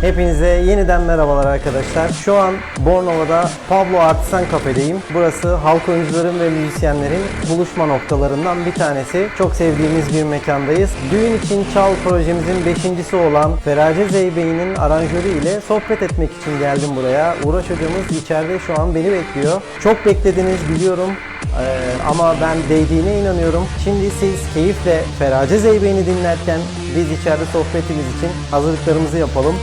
Hepinize yeniden merhabalar arkadaşlar. Şu an Bornova'da Pablo Artisan Kafe'deyim. Burası halk oyuncuların ve müzisyenlerin buluşma noktalarından bir tanesi. Çok sevdiğimiz bir mekandayız. Düğün için Çal projemizin beşincisi olan Ferace Zeybe'nin aranjörü ile sohbet etmek için geldim buraya. Uğraş hocamız içeride şu an beni bekliyor. Çok beklediniz biliyorum. Ee, ama ben değdiğine inanıyorum. Şimdi siz keyifle Ferace Zeybe'ni dinlerken biz içeride sohbetimiz için hazırlıklarımızı yapalım.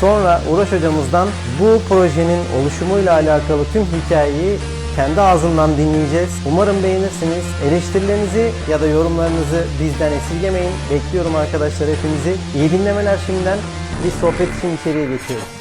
Sonra Uğraş hocamızdan bu projenin oluşumuyla alakalı tüm hikayeyi kendi ağzından dinleyeceğiz. Umarım beğenirsiniz. Eleştirilerinizi ya da yorumlarınızı bizden esirgemeyin. Bekliyorum arkadaşlar hepinizi. İyi dinlemeler şimdiden. Biz sohbet için içeriye geçiyoruz.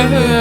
Yeah.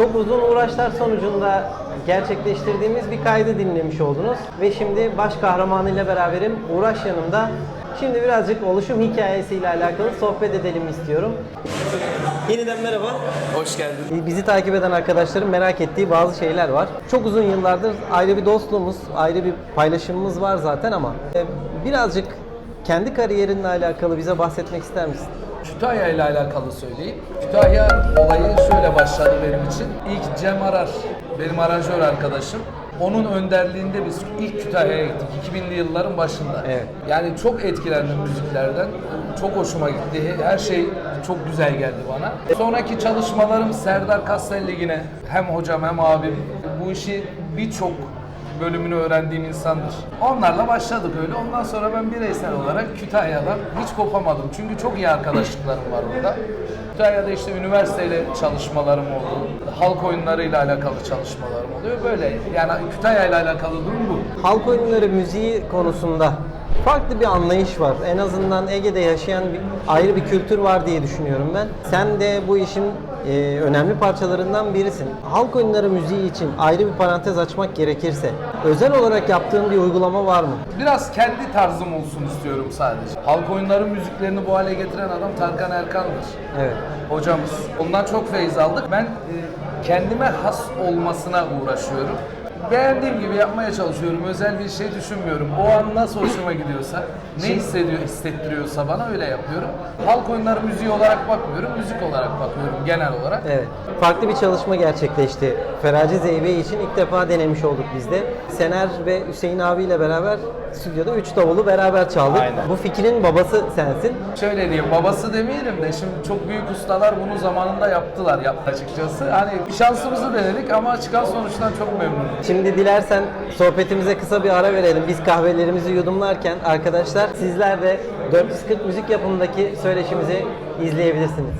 Çok uzun uğraşlar sonucunda gerçekleştirdiğimiz bir kaydı dinlemiş oldunuz. Ve şimdi baş kahramanıyla beraberim. Uğraş yanımda. Şimdi birazcık oluşum hikayesiyle alakalı sohbet edelim istiyorum. Yeniden merhaba. Hoş geldin. Bizi takip eden arkadaşların merak ettiği bazı şeyler var. Çok uzun yıllardır ayrı bir dostluğumuz, ayrı bir paylaşımımız var zaten ama e, birazcık kendi kariyerinle alakalı bize bahsetmek ister misin? Kütahya ile alakalı söyleyeyim. Kütahya olayı şöyle başladı benim için. İlk Cem Arar, benim aranjör arkadaşım. Onun önderliğinde biz ilk Kütahya'ya gittik 2000'li yılların başında. Evet. Yani çok etkilendim müziklerden. Çok hoşuma gitti. Her şey çok güzel geldi bana. Sonraki çalışmalarım Serdar Kastelli yine hem hocam hem abim. Bu işi birçok bölümünü öğrendiğim insandır. Onlarla başladık öyle. Ondan sonra ben bireysel olarak Kütahya'dan hiç kopamadım. Çünkü çok iyi arkadaşlıklarım var burada. Kütahya'da işte üniversiteyle çalışmalarım oldu. Halk oyunlarıyla alakalı çalışmalarım oluyor. Böyle yani Kütahya ile alakalı durum bu. Halk oyunları müziği konusunda farklı bir anlayış var. En azından Ege'de yaşayan bir, ayrı bir kültür var diye düşünüyorum ben. Sen de bu işin e, önemli parçalarından birisin. Halk oyunları müziği için ayrı bir parantez açmak gerekirse özel olarak yaptığın bir uygulama var mı? Biraz kendi tarzım olsun istiyorum sadece. Halk oyunları müziklerini bu hale getiren adam Tarkan Erkan'dır. Evet. hocamız. Ondan çok feyiz aldık. Ben e, kendime has olmasına uğraşıyorum. Beğendiğim gibi yapmaya çalışıyorum. Özel bir şey düşünmüyorum. O an nasıl hoşuma gidiyorsa, ne hissediyor, hissettiriyorsa bana öyle yapıyorum. Halk oyunları müziği olarak bakmıyorum, müzik olarak bakıyorum genel olarak. Evet. Farklı bir çalışma gerçekleşti. Feraci Zeybe için ilk defa denemiş olduk biz de. Sener ve Hüseyin abiyle beraber stüdyoda 3 davulu beraber çaldık. Aynen. Bu fikrin babası sensin. Şöyle diyeyim, babası demeyelim de şimdi çok büyük ustalar bunu zamanında yaptılar yaptı açıkçası. Hani şansımızı denedik ama çıkan sonuçtan çok memnunum. Şimdi dilersen sohbetimize kısa bir ara verelim. Biz kahvelerimizi yudumlarken arkadaşlar sizler de 440 müzik yapımındaki söyleşimizi izleyebilirsiniz.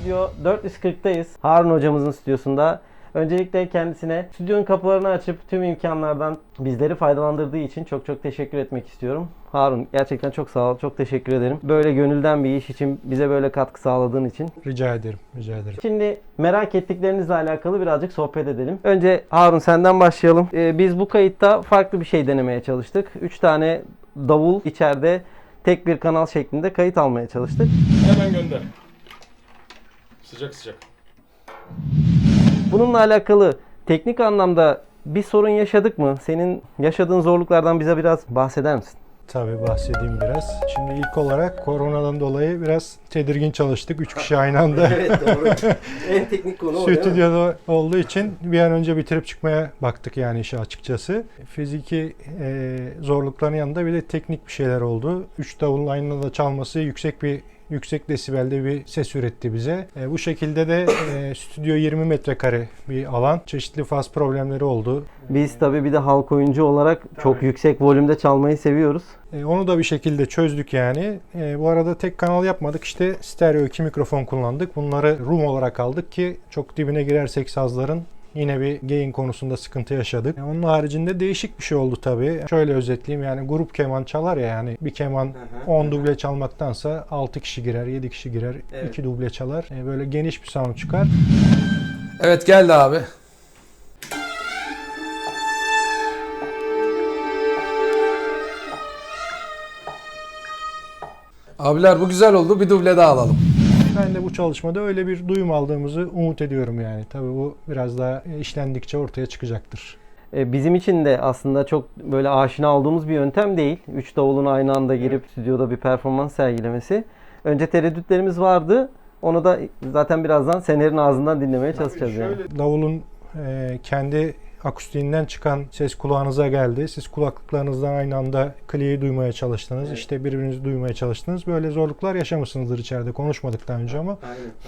Stüdyo 440'tayız. Harun hocamızın stüdyosunda. Öncelikle kendisine stüdyonun kapılarını açıp tüm imkanlardan bizleri faydalandırdığı için çok çok teşekkür etmek istiyorum. Harun gerçekten çok sağ ol. Çok teşekkür ederim. Böyle gönülden bir iş için bize böyle katkı sağladığın için. Rica ederim, rica ederim. Şimdi merak ettiklerinizle alakalı birazcık sohbet edelim. Önce Harun senden başlayalım. Ee, biz bu kayıtta farklı bir şey denemeye çalıştık. 3 tane davul içeride tek bir kanal şeklinde kayıt almaya çalıştık. Hemen gönder. Sıcak sıcak. Bununla alakalı teknik anlamda bir sorun yaşadık mı? Senin yaşadığın zorluklardan bize biraz bahseder misin? Tabii bahsedeyim biraz. Şimdi ilk olarak koronadan dolayı biraz tedirgin çalıştık. Üç kişi aynı anda. doğru. en teknik konu Stüdyoda olduğu için bir an önce bitirip çıkmaya baktık yani işe açıkçası. Fiziki e, zorlukların yanında bir de teknik bir şeyler oldu. Üç davulun aynı anda çalması yüksek bir yüksek desibelde bir ses üretti bize. E, bu şekilde de e, stüdyo 20 metrekare bir alan. Çeşitli faz problemleri oldu. Biz tabii bir de halk oyuncu olarak çok yüksek volümde çalmayı seviyoruz. E, onu da bir şekilde çözdük yani. E, bu arada tek kanal yapmadık. İşte stereo iki mikrofon kullandık. Bunları room olarak aldık ki çok dibine girersek sazların yine bir gain konusunda sıkıntı yaşadık. Onun haricinde değişik bir şey oldu tabii. Şöyle özetleyeyim yani grup keman çalar ya yani bir keman 10 duble çalmaktansa 6 kişi girer, 7 kişi girer, 2 duble çalar. E, böyle geniş bir sound çıkar. Evet geldi abi. Abiler bu güzel oldu. Bir duble daha alalım. Ben de bu çalışmada öyle bir duyum aldığımızı umut ediyorum yani. Tabii bu biraz daha işlendikçe ortaya çıkacaktır. E, Bizim için de aslında çok böyle aşina olduğumuz bir yöntem değil. Üç davulun aynı anda girip stüdyoda bir performans sergilemesi. Önce tereddütlerimiz vardı. Onu da zaten birazdan Sener'in ağzından dinlemeye çalışacağız yani. Davulun e, kendi akustiğinden çıkan ses kulağınıza geldi. Siz kulaklıklarınızdan aynı anda kliği duymaya çalıştınız. İşte birbirinizi duymaya çalıştınız. Böyle zorluklar yaşamışsınızdır içeride. Konuşmadık daha önce ama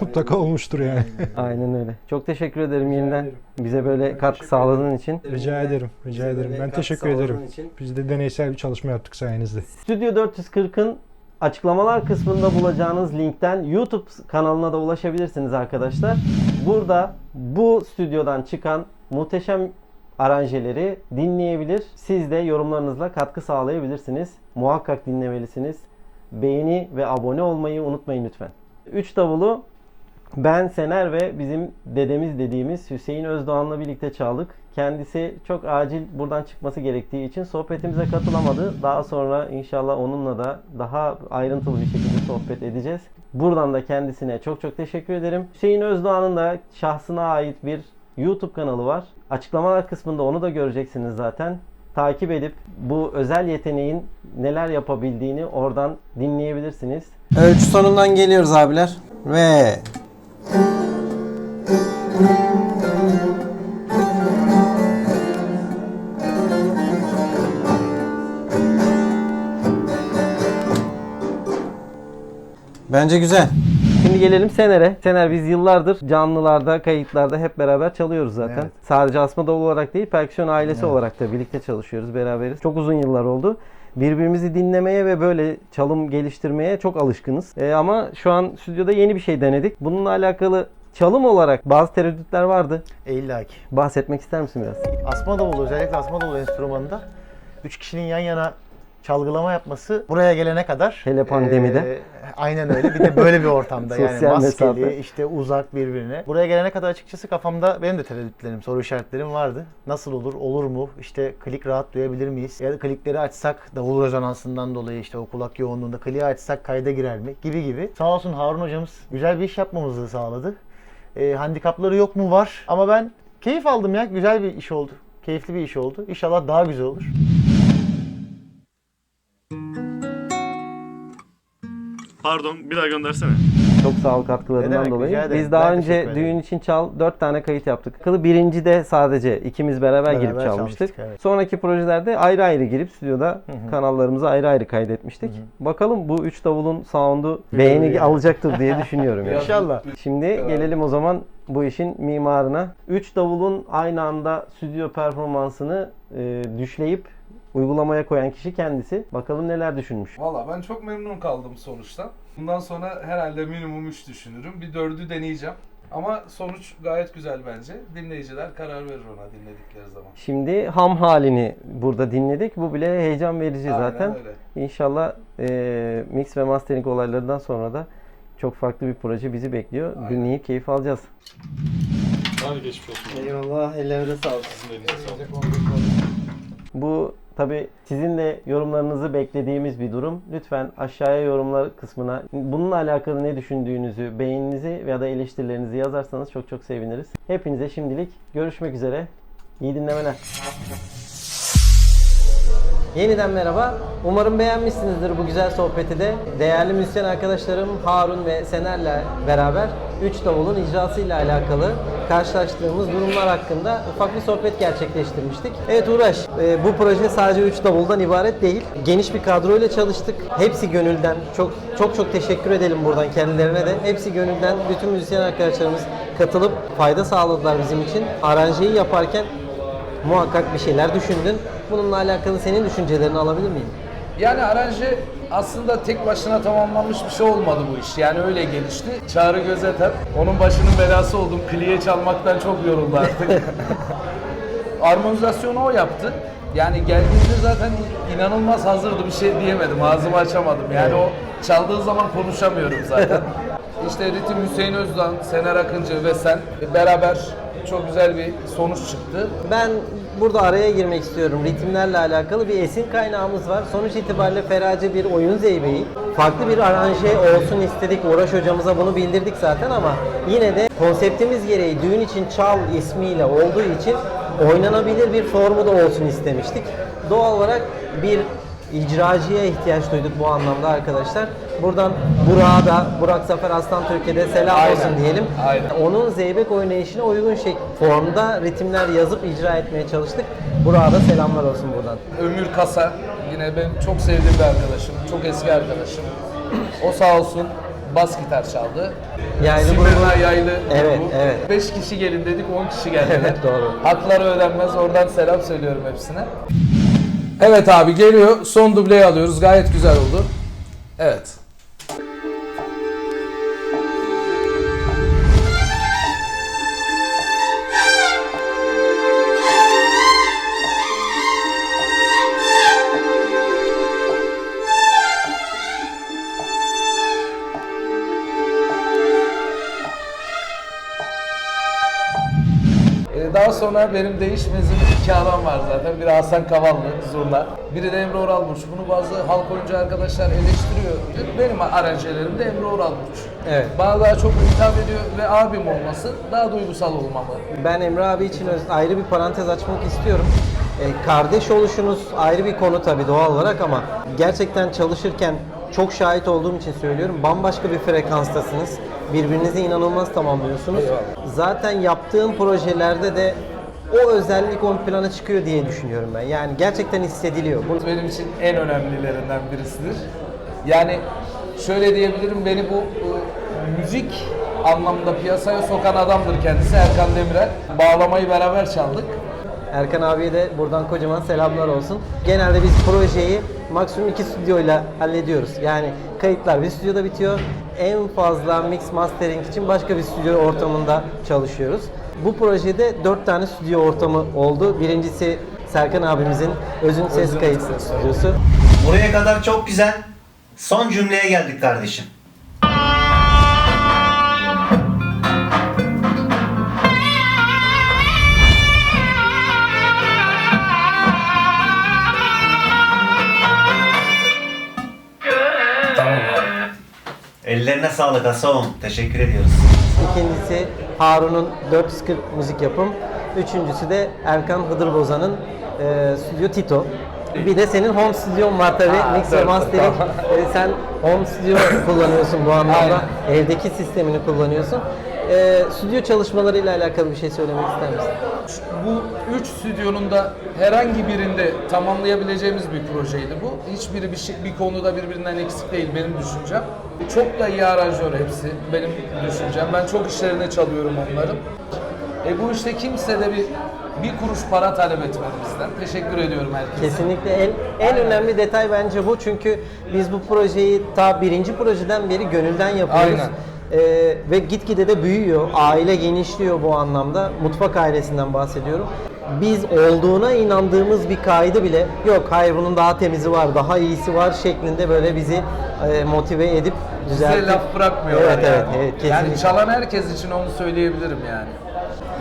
mutlaka olmuştur yani. Aynen öyle. Çok teşekkür ederim yeniden bize böyle katkı sağladığın için. rica ederim. Rica ederim. Ben teşekkür ederim. Biz de deneysel bir çalışma yaptık sayenizde. Stüdyo 440'ın açıklamalar kısmında bulacağınız linkten YouTube kanalına da ulaşabilirsiniz arkadaşlar. Burada bu stüdyodan çıkan muhteşem aranjeleri dinleyebilir. Siz de yorumlarınızla katkı sağlayabilirsiniz. Muhakkak dinlemelisiniz. Beğeni ve abone olmayı unutmayın lütfen. 3 davulu Ben Sener ve bizim dedemiz dediğimiz Hüseyin Özdoğan'la birlikte çaldık. Kendisi çok acil buradan çıkması gerektiği için sohbetimize katılamadı. Daha sonra inşallah onunla da daha ayrıntılı bir şekilde sohbet edeceğiz. Buradan da kendisine çok çok teşekkür ederim. Hüseyin Özdoğan'ın da şahsına ait bir YouTube kanalı var. Açıklamalar kısmında onu da göreceksiniz zaten. Takip edip bu özel yeteneğin neler yapabildiğini oradan dinleyebilirsiniz. Ölçü sonundan geliyoruz abiler. Ve Bence güzel. Şimdi gelelim Sener'e. Sener biz yıllardır canlılarda, kayıtlarda hep beraber çalıyoruz zaten. Evet. Sadece asma davul olarak değil, perküsyon ailesi olarak da birlikte çalışıyoruz, beraberiz. Çok uzun yıllar oldu. Birbirimizi dinlemeye ve böyle çalım geliştirmeye çok alışkınız. Ee, ama şu an stüdyoda yeni bir şey denedik. Bununla alakalı çalım olarak bazı tereddütler vardı. E, İlla ki. Bahsetmek ister misin biraz? Asma davulu özellikle asma davulu enstrümanında 3 kişinin yan yana çalgılama yapması buraya gelene kadar. Hele pandemide. e, aynen öyle. Bir de böyle bir ortamda yani maskeli, mesafe. işte uzak birbirine. Buraya gelene kadar açıkçası kafamda benim de tereddütlerim, soru işaretlerim vardı. Nasıl olur, olur mu? İşte klik rahat duyabilir miyiz? Ya da klikleri açsak davul rezonansından dolayı işte o kulak yoğunluğunda kliği açsak kayda girer mi? Gibi gibi. Sağ olsun Harun hocamız güzel bir iş yapmamızı sağladı. E, handikapları yok mu? Var. Ama ben keyif aldım ya. Güzel bir iş oldu. Keyifli bir iş oldu. İnşallah daha güzel olur. Pardon bir daha göndersene. Çok sağ ol katkılarından dolayı. ederim. Biz daha Ben önce ederim. düğün için çal 4 tane kayıt yaptık. Kılı birinci de sadece ikimiz beraber, Beraber girip çalmıştık. çalmıştık, evet. Sonraki projelerde ayrı ayrı girip stüdyoda kanallarımızı ayrı ayrı kaydetmiştik. Bakalım bu üç davulun sound'u beğeni alacaktır diye düşünüyorum. yani. İnşallah. Şimdi gelelim o zaman bu işin mimarına. Üç davulun aynı anda stüdyo performansını e, düşleyip uygulamaya koyan kişi kendisi. Bakalım neler düşünmüş. Valla ben çok memnun kaldım sonuçtan. Bundan sonra herhalde minimum 3 düşünürüm. Bir 4'ü deneyeceğim. Ama sonuç gayet güzel bence. Dinleyiciler karar verir ona dinledikleri zaman. Şimdi ham halini burada dinledik. Bu bile heyecan verici Aynen zaten. öyle. İnşallah e, mix ve mastering olaylarından sonra da çok farklı bir proje bizi bekliyor. Aynen. Dinleyip keyif alacağız. Hadi geçmiş olsun. Eyvallah. Ellerinize sağlık. Sizin de elinize sağlık. Bu tabi sizin de yorumlarınızı beklediğimiz bir durum. Lütfen aşağıya yorumlar kısmına bununla alakalı ne düşündüğünüzü, beğeninizi ya da eleştirilerinizi yazarsanız çok çok seviniriz. Hepinize şimdilik görüşmek üzere. İyi dinlemeler. Yeniden merhaba. Umarım beğenmişsinizdir bu güzel sohbeti de. Değerli müzisyen arkadaşlarım Harun ve Sener'le beraber 3 davulun icrasıyla alakalı karşılaştığımız durumlar hakkında ufak bir sohbet gerçekleştirmiştik. Evet Uğraş, e, bu proje sadece 3 davuldan ibaret değil. Geniş bir kadroyla çalıştık. Hepsi gönülden. Çok çok çok teşekkür edelim buradan kendilerine de. Hepsi gönülden. Bütün müzisyen arkadaşlarımız katılıp fayda sağladılar bizim için. Aranjeyi yaparken muhakkak bir şeyler düşündün. Bununla alakalı senin düşüncelerini alabilir miyim? Yani aranje aslında tek başına tamamlanmış bir şey olmadı bu iş. Yani öyle gelişti. Çağrı Gözeter, onun başının belası oldum. Kliye çalmaktan çok yoruldu artık. Armonizasyonu o yaptı. Yani geldiğinde zaten inanılmaz hazırdı bir şey diyemedim. Ağzımı açamadım. Yani o çaldığı zaman konuşamıyorum zaten. İşte ritim Hüseyin Özdan, Sener Akıncı ve sen beraber çok güzel bir sonuç çıktı. Ben burada araya girmek istiyorum. Ritimlerle alakalı bir esin kaynağımız var. Sonuç itibariyle ferace bir oyun zeybeği. Farklı bir aranje olsun istedik. Uğraş hocamıza bunu bildirdik zaten ama yine de konseptimiz gereği düğün için çal ismiyle olduğu için oynanabilir bir formu da olsun istemiştik. Doğal olarak bir icracıya ihtiyaç duyduk bu anlamda arkadaşlar. Buradan Burak'a da, Burak Zafer Aslan Türkiye'de selam Aynen. olsun diyelim. Aynen. Onun zeybek oynayışına uygun şey formda ritimler yazıp icra etmeye çalıştık. Burak'a da selamlar olsun buradan. Ömür Kasa yine benim çok sevdiğim bir arkadaşım. Çok eski arkadaşım. O sağ olsun bas gitar çaldı. Yani Simirna grubu- yaylı Evet, grubu. evet. 5 kişi gelin dedik 10 kişi geldiler. Evet, doğru. Hakları ödenmez. Oradan selam söylüyorum hepsine. Evet abi geliyor. Son dubleyi alıyoruz. Gayet güzel oldu. Evet. Sonra benim değişmezim iki adam var zaten. Biri Hasan Kavallı, Zurna. Biri de Emre Oral Burç. Bunu bazı halk oyuncu arkadaşlar eleştiriyor. Benim aranjelerim de Emre Oral Burç. Evet. Bana daha çok hitap ediyor ve abim olması daha duygusal olmamalı. Ben Emre abi için ayrı bir parantez açmak istiyorum. E, kardeş oluşunuz ayrı bir konu tabii doğal olarak ama gerçekten çalışırken çok şahit olduğum için söylüyorum. Bambaşka bir frekanstasınız. Birbirinizi inanılmaz tamamlıyorsunuz. Zaten yaptığım projelerde de o özellik ön plana çıkıyor diye düşünüyorum ben. Yani gerçekten hissediliyor. Bu benim için en önemlilerinden birisidir. Yani şöyle diyebilirim beni bu e, müzik anlamda piyasaya sokan adamdır kendisi Erkan Demirel. Bağlamayı beraber çaldık. Erkan abiye de buradan kocaman selamlar olsun. Genelde biz projeyi maksimum iki stüdyoyla hallediyoruz. Yani kayıtlar bir stüdyoda bitiyor. En fazla mix mastering için başka bir stüdyo ortamında çalışıyoruz. Bu projede dört tane stüdyo ortamı oldu. Birincisi Serkan abimizin Özün Ses Kayıt Stüdyosu. Buraya kadar çok güzel. Son cümleye geldik kardeşim. Ellerine sağlık Hasan. Teşekkür ediyoruz. İkincisi Harun'un 440 müzik yapım. Üçüncüsü de Erkan Hıdır Bozan'ın e, Stüdyo Tito. Bir de senin home stüdyon var tabii. Ha, Mix ve mastering. tamam. E, sen home stüdyo kullanıyorsun bu anlamda. Evdeki sistemini kullanıyorsun. E, stüdyo çalışmalarıyla alakalı bir şey söylemek ister misin? Bu üç stüdyonun da herhangi birinde tamamlayabileceğimiz bir projeydi bu. Hiçbiri bir, şey, bir konuda birbirinden eksik değil benim düşüncem. Çok da iyi aranjör hepsi benim düşüncem. Ben çok işlerine çalıyorum onların. E bu işte kimse de bir bir kuruş para talep etmedi bizden. Teşekkür ediyorum herkese. Kesinlikle en, en önemli detay bence bu çünkü biz bu projeyi ta birinci projeden beri gönülden yapıyoruz. Aynen. Ee, ve gitgide de büyüyor. Aile genişliyor bu anlamda. Mutfak ailesinden bahsediyorum. Biz olduğuna inandığımız bir kaydı bile yok hayır bunun daha temizi var, daha iyisi var şeklinde böyle bizi e, motive edip Bize düzeltip laf bırakmıyorlar Evet yani. evet evet kesinlikle. Yani çalan herkes için onu söyleyebilirim yani.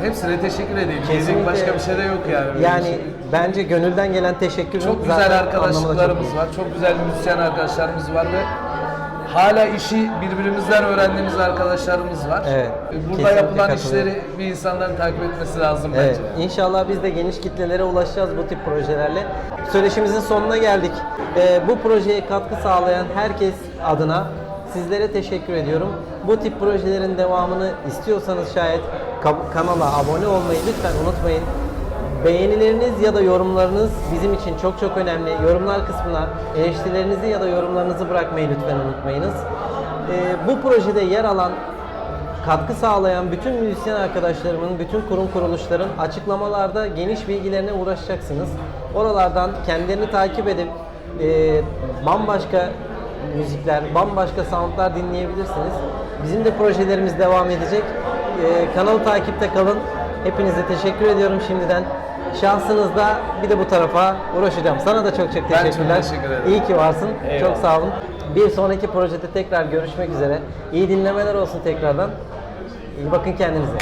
Hepsine teşekkür edeyim. Kesinlikle. başka bir şey de yok yani. yani için. bence gönülden gelen teşekkür Çok güzel arkadaşlıklarımız var, çok güzel müzisyen arkadaşlarımız var ve hala işi birbirimizden öğrendiğimiz arkadaşlarımız var. Evet, Burada kesinlikle yapılan işleri bir insanların takip etmesi lazım Evet, bence. inşallah biz de geniş kitlelere ulaşacağız bu tip projelerle. Söyleşimizin sonuna geldik. Ee, bu projeye katkı sağlayan herkes adına sizlere teşekkür ediyorum. Bu tip projelerin devamını istiyorsanız şayet ka- kanala abone olmayı lütfen unutmayın. Beğenileriniz ya da yorumlarınız bizim için çok çok önemli. Yorumlar kısmına eleştirilerinizi ya da yorumlarınızı bırakmayı lütfen unutmayınız. Ee, bu projede yer alan katkı sağlayan bütün müzisyen arkadaşlarımın, bütün kurum kuruluşların açıklamalarda geniş bilgilerine uğraşacaksınız. Oralardan kendilerini takip edip e, bambaşka müzikler, bambaşka soundlar dinleyebilirsiniz. Bizim de projelerimiz devam edecek. E, kanalı takipte kalın. Hepinize teşekkür ediyorum şimdiden. Şansınızda bir de bu tarafa uğraşacağım. Sana da çok çok Ben çok teşekkürler. teşekkür ederim. İyi ki varsın. Eyvallah. Çok sağ olun. Bir sonraki projede tekrar görüşmek üzere. İyi dinlemeler olsun tekrardan. İyi bakın kendinize.